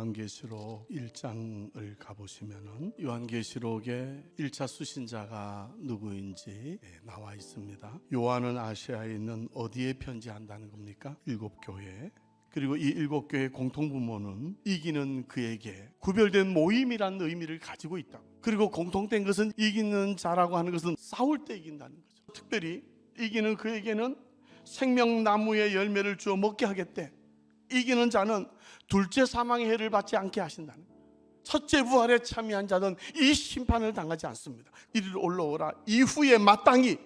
요한계시록 1장을 가보시면은 요한계시록의 1차 수신자가 누구인지 예, 나와 있습니다. 요한은 아시아에 있는 어디에 편지한다는 겁니까? 일곱 교회. 그리고 이 일곱 교회의 공통부모는 이기는 그에게 구별된 모임이라는 의미를 가지고 있다. 그리고 공통된 것은 이기는 자라고 하는 것은 싸울 때 이긴다는 거죠. 특별히 이기는 그에게는 생명나무의 열매를 주어 먹게 하겠대. 이기는 자는 둘째 사망의 해를 받지 않게 하신다는. 첫째 부활에 참여한 자는 이 심판을 당하지 않습니다. 이리로 올라오라. 이후에 마땅히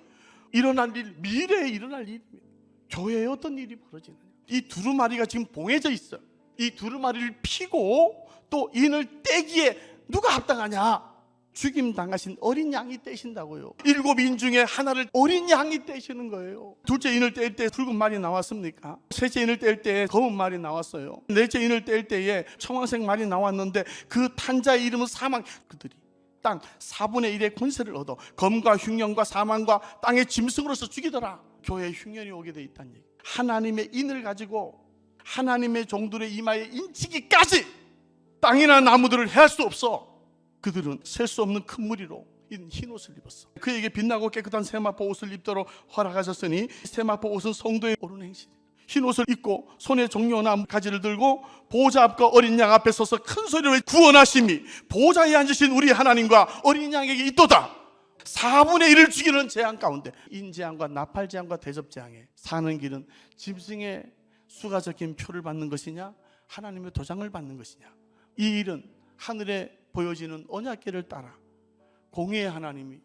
일어날 일, 미래에 일어날 일입니다. 교회에 어떤 일이 벌어지느냐. 이 두루마리가 지금 봉해져 있어. 이 두루마리를 피고 또 인을 떼기에 누가 합당하냐? 죽임 당하신 어린 양이 떼신다고요. 일곱 인 중에 하나를 어린 양이 떼시는 거예요. 둘째 인을 뗄 때 붉은 말이 나왔습니까? 셋째 인을 뗄 때 검은 말이 나왔어요. 넷째 인을 뗄 때에 청황색 말이 나왔는데 그 탄자의 이름은 사망. 그들이 땅 4분의 1의 권세를 얻어 검과 흉년과 사망과 땅의 짐승으로서 죽이더라. 교회에 흉년이 오게 돼 있다는 얘기. 하나님의 인을 가지고 하나님의 종들의 이마에 인치기까지 땅이나 나무들을 해할 수 없어. 그들은 셀 수 없는 큰 무리로 흰 옷을 입었어. 그에게 빛나고 깨끗한 세마포 옷을 입도록 허락하셨으니 세마포 옷은 성도의 옳은 행실. 흰 옷을 입고 손에 종려나 가지를 들고 보좌 앞과 어린 양 앞에 서서 큰 소리로 구원하심이 보좌에 앉으신 우리 하나님과 어린 양에게 있도다. 4분의 1을 죽이는 재앙 가운데 인재앙과 나팔재앙과 대접재앙에 사는 길은 짐승의 수가 적힌 표를 받는 것이냐 하나님의 도장을 받는 것이냐 이 일은 하늘에 보여지는 언약계를 따라 공의의 하나님이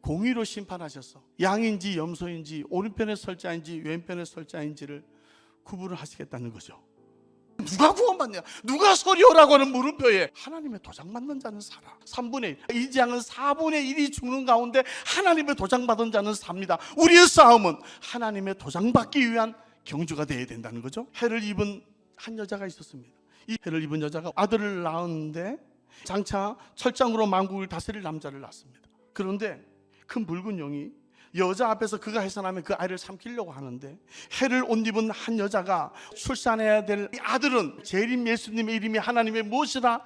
공의로 심판하셔서 양인지 염소인지 오른편에 설자인지 왼편에 설자인지를 구분을 하시겠다는 거죠. 누가 구원받냐? 누가 서리오라고 하는 물음표에 하나님의 도장 받는 자는 살아. 3분의 1. 이 장은 4분의 1이 죽는 가운데 하나님의 도장 받은 자는 삽니다. 우리의 싸움은 하나님의 도장 받기 위한 경주가 되어야 된다는 거죠. 해를 입은 한 여자가 있었습니다. 이 해를 입은 여자가 아들을 낳았는데 장차 철장으로 만국을 다스릴 남자를 낳습니다. 그런데 큰 붉은 용이 여자 앞에서 그가 해산하면 그 아이를 삼키려고 하는데 해를 옷 입은 한 여자가 출산해야 될이 아들은 재림 예수님의 이름이 하나님의 무엇이다?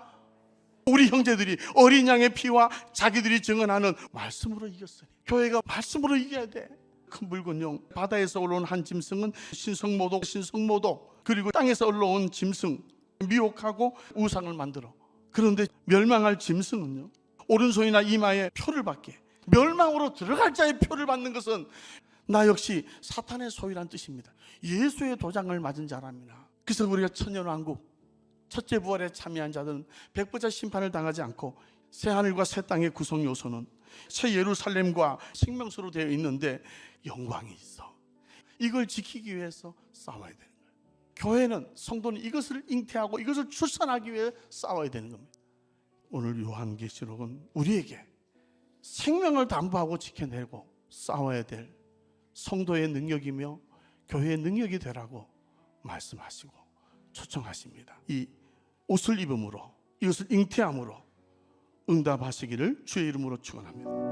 우리 형제들이 어린 양의 피와 자기들이 증언하는 말씀으로 이겼으니 교회가 말씀으로 이겨야 돼. 큰 붉은 용 바다에서 올라온 한 짐승은 신성모도 신성모도 그리고 땅에서 올라온 짐승 미혹하고 우상을 만들어 그런데 멸망할 짐승은요 오른손이나 이마에 표를 받게 멸망으로 들어갈 자의 표를 받는 것은 나 역시 사탄의 소유란 뜻입니다. 예수의 도장을 맞은 자랍니다. 그래서 우리가 천년왕국 첫째 부활에 참여한 자들은 백보자 심판을 당하지 않고 새 하늘과 새 땅의 구성 요소는 새 예루살렘과 생명수로 되어 있는데 영광이 있어. 이걸 지키기 위해서 싸워야 거예요. 교회는 성도는 이것을 잉태하고 이것을 출산하기 위해 싸워야 되는 겁니다. 오늘 요한계시록은 우리에게 생명을 담보하고 지켜내고 싸워야 될 성도의 능력이며 교회의 능력이 되라고 말씀하시고 초청하십니다. 이 옷을 입음으로 이것을 잉태함으로 응답하시기를 주의 이름으로 축원합니다.